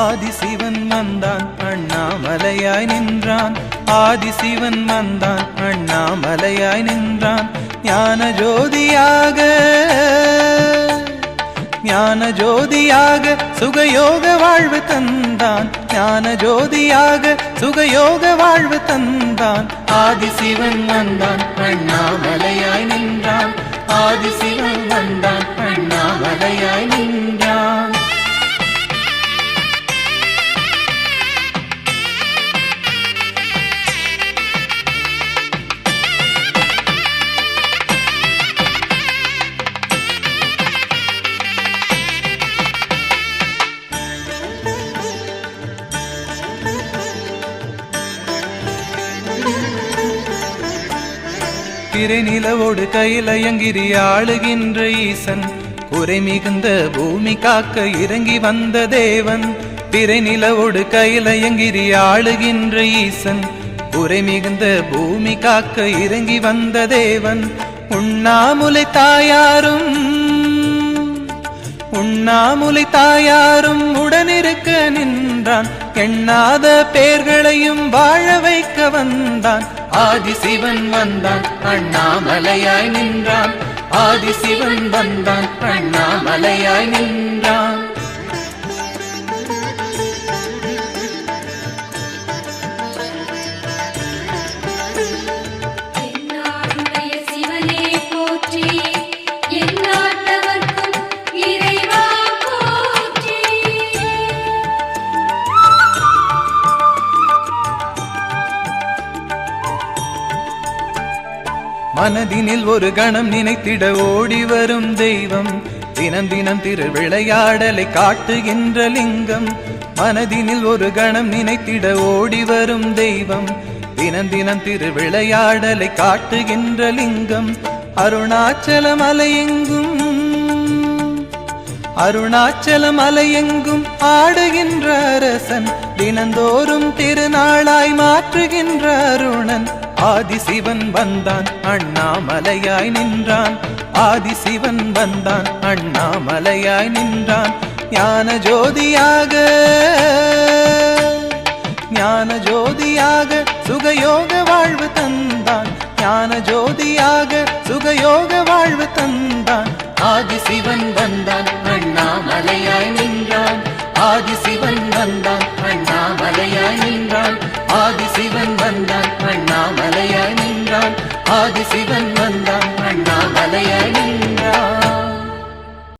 ஆதிசிவன் வந்தான் அண்ணாமலையாய் நின்றான். ஆதிசிவன் வந்தான் அண்ணாமலையாய் நின்றான். ஞான ஜோதியாக ஞான ஜோதியாக சுகயோக வாழ்வு தந்தான். ஞான ஜோதியாக சுகயோக வாழ்வு தந்தான். ஆதிசிவன் வந்தான் அண்ணாமலையாய் நின்றான். ஆதிசிவன் வந்தான் திரைநிலவோடு கையிலயங்கிரி ஆளுகின்ற ஈசன். குறை மிகுந்த பூமி காக்க இறங்கி வந்த தேவன். திரைநிலவோடு கையிலயங்கிரி ஆளுகின்ற ஈசன். குறை மிகுந்த பூமி காக்க இறங்கி வந்த தேவன். உண்ணாமுலை தாயாரும் உண்ணாமுலை தாயாரும் உடனிருக்க நின்றான். எண்ணாத பேர்களையும் வாழ வைக்க வந்தான். ஆதிசிவன் வந்தான் அண்ணாமலையாய் நின்றான். ஆதிசிவன் வந்தான் அண்ணாமலையாய் நின்றான். மனதினில் ஒரு கணம் நினைத்திட ஓடி வரும் தெய்வம். தினம் தினம் திரு விளையாடலை காட்டுகின்ற லிங்கம். மனதினில் ஒரு கணம் நினைத்திட ஓடி வரும் தெய்வம். தினம் தினம் திரு விளையாடலை காட்டுகின்ற லிங்கம். அருணாச்சல மலையெங்கும் அருணாச்சல மலையெங்கும் ஆடுகின்ற அரசன். தினந்தோறும் திருநாளாய் மாற்றுகின்ற அருணன். ஆதிசிவன் வந்தான் அண்ணாமலையாய் நின்றான். ஆதிசிவன் வந்தான் அண்ணாமலையாய் நின்றான். ஞான ஜோதியாக ஞான ஜோதியாக சுகயோக வாழ்வு தந்தான். ஞான ஜோதியாக சுகயோக வாழ்வு தந்தான். ஆதிசிவன் ஆதிசிவன் வந்தான் அண்ணாமலையடி